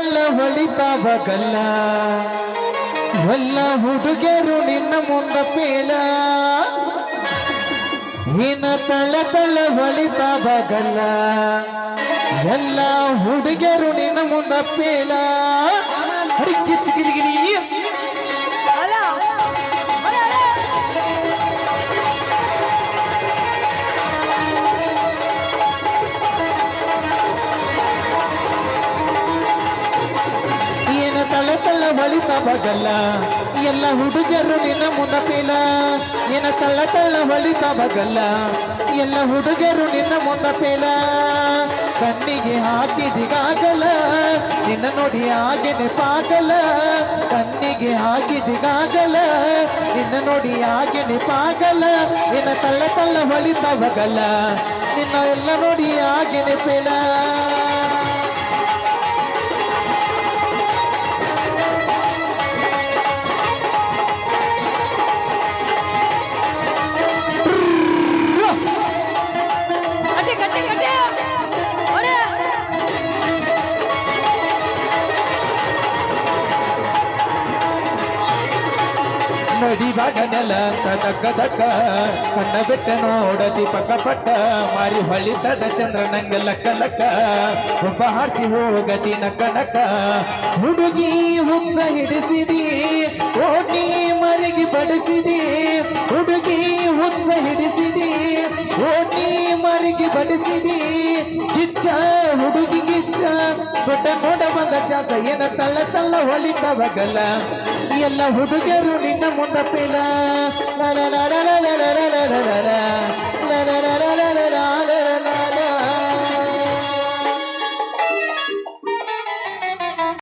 ಹೊಲ್ಲ ಹೊಳಿತಾವ ಗಲ್ಲ ಎಲ್ಲ ಹುಡುಗರು ನಿನ್ನ ಮುಂದ ಪೇಲ ನಿನ್ನ ತಳ ತಳ ಹೊಳಿತಾವ ಗಲ್ಲ ಎಲ್ಲ ಹುಡುಗರು ನಿನ್ನ ಮುಂದ ಪೇಲ ಕಿಚ್ಚಿಗಿರಿಗಿರಿ ಹೊಳಿತ ಬಗಲ್ಲ ಎಲ್ಲ ಹುಡುಗರು ನಿನ್ನ ಮುಂದ ನಿನ್ನ ತಳ್ಳ ತಳ್ಳ ಹೊಳಿತ ಬಗಲ್ಲ ಎಲ್ಲ ಹುಡುಗರು ನಿನ್ನ ಮುಂದ ಪೇಲ. ಕಣ್ಣಿಗೆ ಹಾಕಿದಿಗಾಗಲ. ನಿನ್ನ ನೋಡಿ ಹಾಗೆನೆ ಪಾಗಲ ಕಣ್ಣಿಗೆ ಹಾಕಿದಿಗಾಗಲ. ನಿನ್ನ ನೋಡಿ ಹಾಗೆನೆ ಪಾಗಲ ನಿನ್ನ ತಳ್ಳ ತಳ್ಳ ಹೊಳಿತ ಬಗಲ್ಲ ನಿನ್ನ ಎಲ್ಲ ನೋಡಿ ಹಾಗೆನೆ ಪೇಲ ನಡಿವಾಗ ನೆಲ ತಕ್ಕ ದಕ್ಕ ಕಣ್ಣ ಬಿಟ್ಟ ನೋಡತಿ ಪಕ್ಕ ಪಟ್ಟ. ಮಾರಿ ಹೊಳಿತದ ಚಂದ್ರ ನಂಗೆ ಲಕ್ಕ ಲಕ್ಕ. ಒಬ್ಬ ಹಾರ್ಚಿ ಹೋಗತಿ ನಕ್ಕ ನಕ್ಕ. ಹುಡುಗಿ ಹುಚ್ಚ ಹಿಡಿಸಿದಿ. ಓಟಿ ಮರಿಗಿ ಬಡಿಸಿದಿ. ಹುಡುಗಿ ಹುಚ್ಚ ಹಿಡಿಸಿದಿ. ಓಟಿ ಮರಿಗಿ ಬಡಿಸಿದಿ. ಗಿಚ್ಚ ಹುಡುಗಿ ಗಿಚ್ಚ ದೊಡ್ಡ ನೋಡ ಬಂದ ಚಾಚ. ಏನ ತಳ್ಳ ತಳ್ಳ ಎಲ್ಲ ಹುಡುಗರು ನಿನ್ನ ಮುಂದ